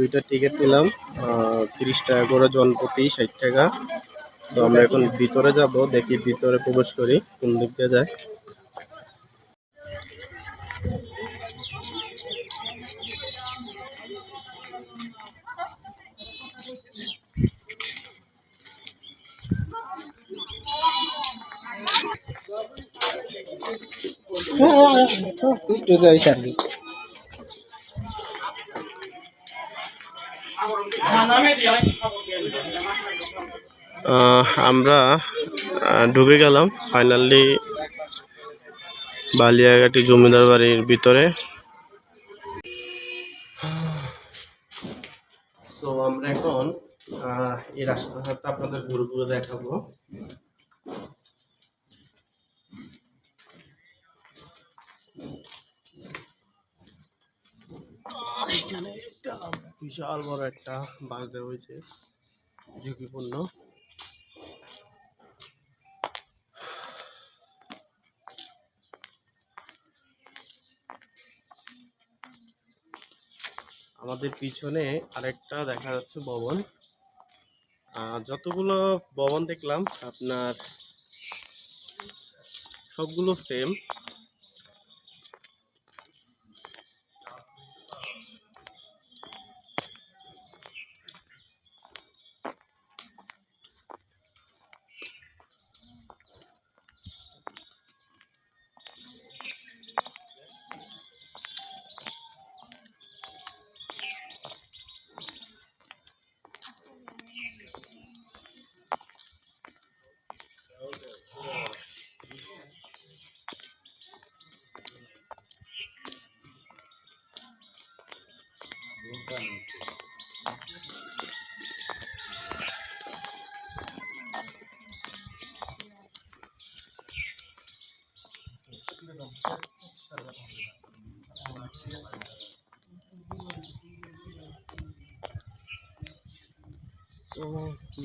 দুইটা টিকিট নিলাম তিরিশ টাকা করে জনপ্রতি ষাট টাকা তো আমরা এখন ভিতরে যাব দেখি ভিতরে প্রবেশ করি কোন দিক দিয়ে যায় একটু রয়েছে আর কি আমরা ঢুকে গেলাম ফাইনালি বালিয়াঘাটি জমিদার বাড়ির ভিতরে। তো আমরা এখন এই রাস্তাঘাটটা আপনাদের ঘুরে ঘুরে দেখাবো। এখানে একটা বিশাল বড় একটা বাস দেওয়া হয়েছে, ঝুঁকিপূর্ণ। আমাদের পিছনে আরেকটা দেখা যাচ্ছে ভবন। যতগুলো ভবন দেখলাম, আপনার সবগুলো সেম তো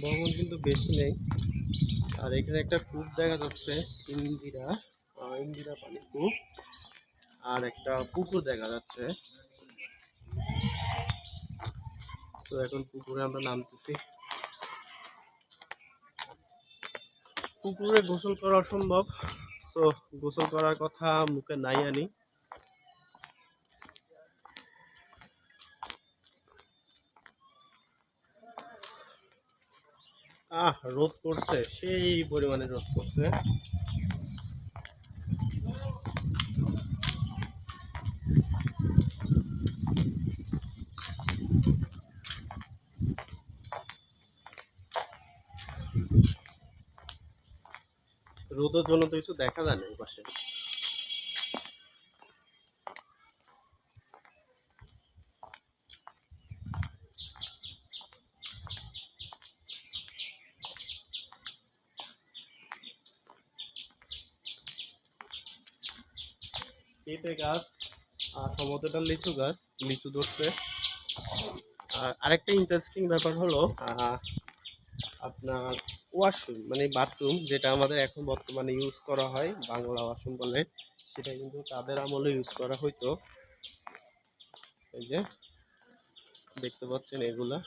ভবন কিন্তু বেশি নেই। আর এখানে একটা কূপ দেখা যাচ্ছে, ইন্দিরা। ইন্দিরা পানি কূপ। আর একটা পুকুর দেখা যাচ্ছে। তো এখন পুকুরে আমরা নামতেছি। পুকুরে গোসল করা অসম্ভব। তো গোসল করার কথা মুখে নাই আনি। আহ, রোদ পড়ছে, সেই পরিমাণে রোদ পড়ছে। রোদের জন্য তো কিছু দেখা যায় না এই পাশে। পেঁপে গাছ আর এটা লিচু গাছ, লিচু ধরছে। আর আরেকটা ইন্টারেস্টিং ব্যাপার হলো আপনার ওয়াশরুম মানে বাথরুম যেটা আমাদের এখন বর্তমানে ইউজ করা হয়, বাংলা ওয়াশরুম বলে, সেটা কিন্তু তাদের আমলে ইউজ করা হইতো। এই যে, দেখতে পাচ্ছেন এগুলা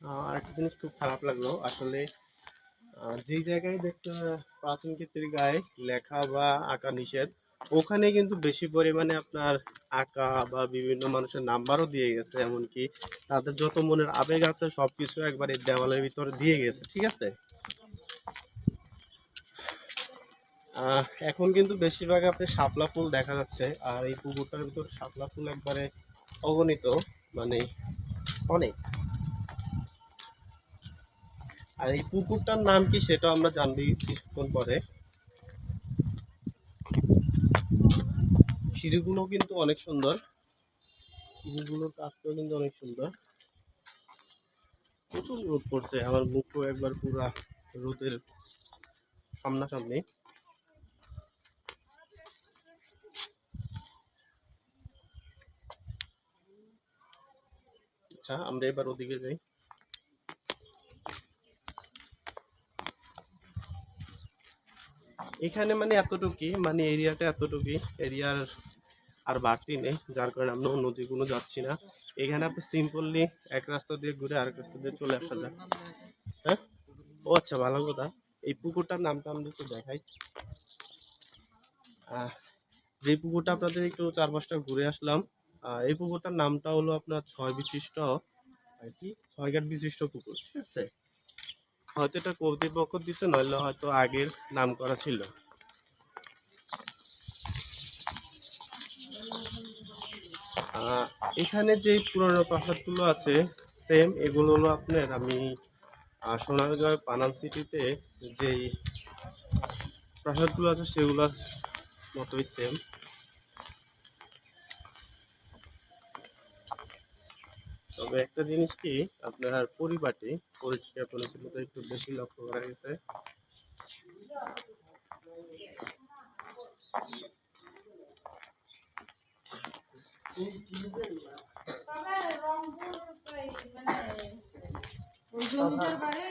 আহ, আরেকটা জিনিস খুব খারাপ লাগল। আসলে যেই জায়গায় দেখতে, প্রাচীন কীর্তির গায়ে লেখা বা আঁকা নিষেধ, ওখানে কিন্তু বেশি পরিমাণে আপনার আঁকা বা বিভিন্ন মানুষের নাম্বারও দিয়ে গেছে। এমনকি তাদের যত মনের আবেগ আছে সব কিছু একবার এই দেওয়ালের ভিতরে দিয়ে গেছে, ঠিক আছে? এখন কিন্তু বেশিরভাগ আপনি শাপলা ফুল দেখা যাচ্ছে, আর এই পুকুরটার ভিতর শাপলা ফুল একবারে অগণিত মানে অনেক। আর এই পুকুরটার নাম কি সেটা আমরা জানবি কিছুক্ষণ পরে। সিঁড়িগুলো কিন্তু অনেক সুন্দর। সিঁড়িগুলোর কাজটাও কিন্তু অনেক সুন্দর। প্রচুর রোদ পড়ছে, আমার মুখও একবার পুরা রোদের সামনাসামনি। আচ্ছা আমরা এবার ওদিকে যাই। এখানে মানে এতটুকুই মানে এরিয়াটা এতটুকুই এরিয়ার আর বাড়তি নেই, যার কারণে আমরা অন্য দিকে কোনো যাচ্ছি না। এখানে আপনি সিম্পললি এক রাস্তা দিয়ে ঘুরে আরেক রাস্তা দিয়ে চলে আসা যায় হ্যাঁ? ও আচ্ছা ভালো কথা। এই পুকুরটার নামটা আমরা একটু দেখাই। যে পুকুরটা আপনাদের একটু চারপাশটা ঘুরে আসলাম এই পুকুরটার নামটা হলো আপনার ছয় বিশিষ্ট, আর কি? ছয় ঘাট বিশিষ্ট পুকুর, ঠিক আছে? হয়তো এটা কর্তৃপক্ষ দিছে, নইলে হয়তো আগের নাম করা ছিল এখানে যে পুরনো প্রাসাদগুলো আছে সেম এগুলো হলো আপনার আমি সোনারগাঁও পানাম সিটিতে যেই প্রাসাদগুলো আছে, সেগুলোর মতোই সেম তবে একটা জিনিস কি আপনার পরিপাটি পরিষ্কার পরিচ্ছন্নতা একটু বেশি লক্ষ্য করা গেছে। মানে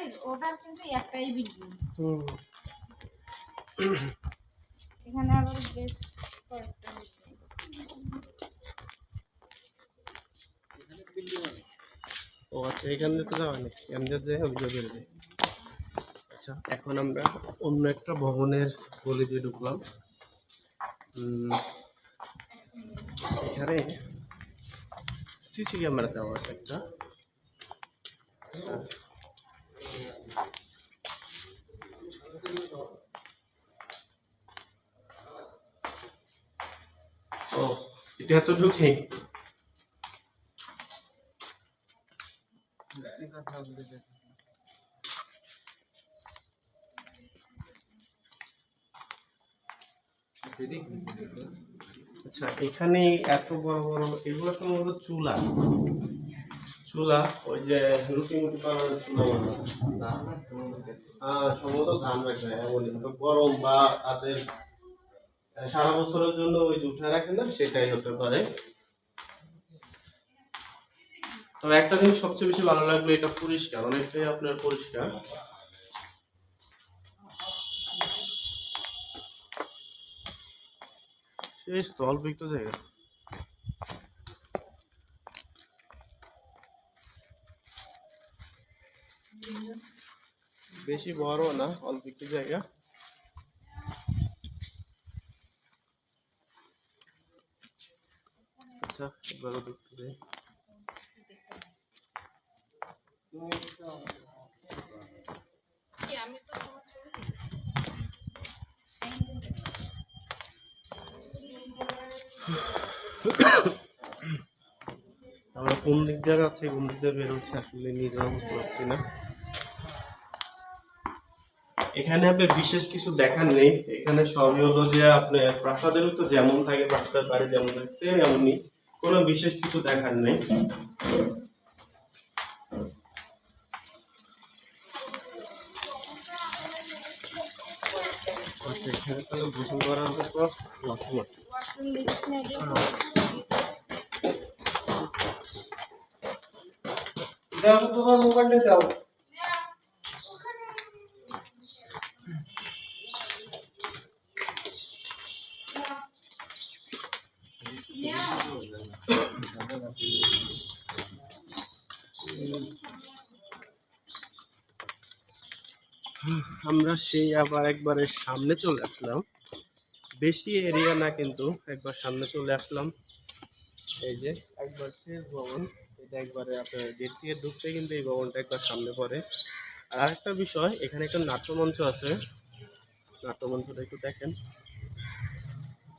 এখানে আবার বেশ আচ্ছা এখান তো যাওয়া নেই। দিয়ে যাই আমি যাবে আচ্ছা এখন আমরা অন্য একটা ভবনের গলি দিয়ে ঢুকলাম। এখানে সিসি ক্যামেরা দেওয়া আছে একটা। ও, এটা তো ঢুকে আচ্ছা এখানে এত বড় বড়, এগুলো সম্ভবত চুলা। চুলা, ওই যে রুটি মুটি পালানোর চুলা সম্ভবত ধান রাখবে, এমনই। তো গরম বা তাদের সারা বছরের জন্য ওই যে উঠে রাখে না, সেটাই হতে পারে। তবে একটা জিনিস সবচেয়ে বেশি ভালো লাগল, এটা পরিষ্কার, অনেকটাই আপনার পরিষ্কার। সেই স্থলবিক্ত জায়গা। বেশি বড় না, অল্প একটু জায়গা। আচ্ছা কি আমি তো তোমার ছবি আমরা কোন দিক দিয়ে যাচ্ছি, কোন দিক দিয়ে বেরোচ্ছি আসলে নিজেরা বুঝতে পারছি না। এখানে আপনি বিশেষ কিছু দেখার নেই। এখানে সবই হলো যে আপনার প্রাসাদেরও তো যেমন থাকে, প্রাসাদের বাড়ি যেমন থাকে সেম এমনই। কোনো বিশেষ কিছু দেখার নেই। আচ্ছা এখানে তাহলে গোসল করার পর ওয়াশরুম আছে ওয়াশরুম দেখিস না এগুলো দেখো তোমার মোবাইলটা দাও আমরা সেই আবার একবারে সামনে চলে আসলাম। বেশি এরিয়া না কিন্তু, একবার সামনে চলে আসলাম। এই যে একবার শেষ ভবন, এটা একবারে আপনার গেট থেকে ঢুকতে কিন্তু এই ভবনটা একবার সামনে পড়ে। আর আরেকটা বিষয়, এখানে একটা নাট্যমঞ্চ আছে। নাট্যমঞ্চটা একটু দেখেন।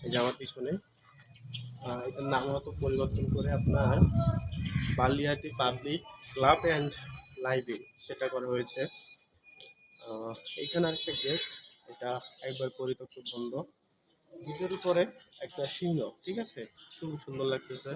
এই যে আমার পিছনে। এটার নাম হয়তো পরিবর্তন করে আপনার Baliati public club and library, সেটা করা হয়েছে। এইখানে একটা গেট এটা একবার পরিত্যক্ত বন্ধ। গেটের উপরে একটা সিংহ, ঠিক আছে? খুব সুন্দর লাগতেছে।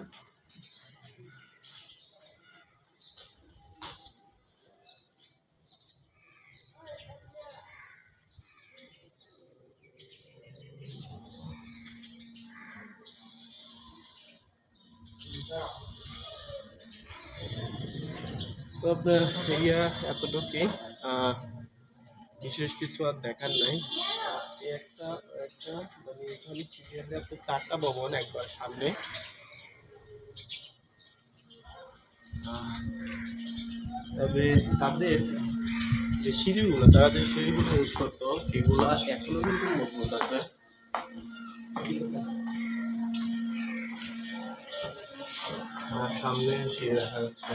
তো আপনার এরিয়া এতটুকুই। বিশেষ কিছু আর দেখার নাই। একটা একটা মানে এখানে সিরিয়ালে আপনার চারটা ভবন একবার, সামনে। তবে তাদের যে সিঁড়িগুলো, তারা যে সিঁড়িগুলো ইউজ করতো, সেগুলো এখনও কিন্তু মজবুত আছে। সামনে সিঁড়ি দেখা যাচ্ছে।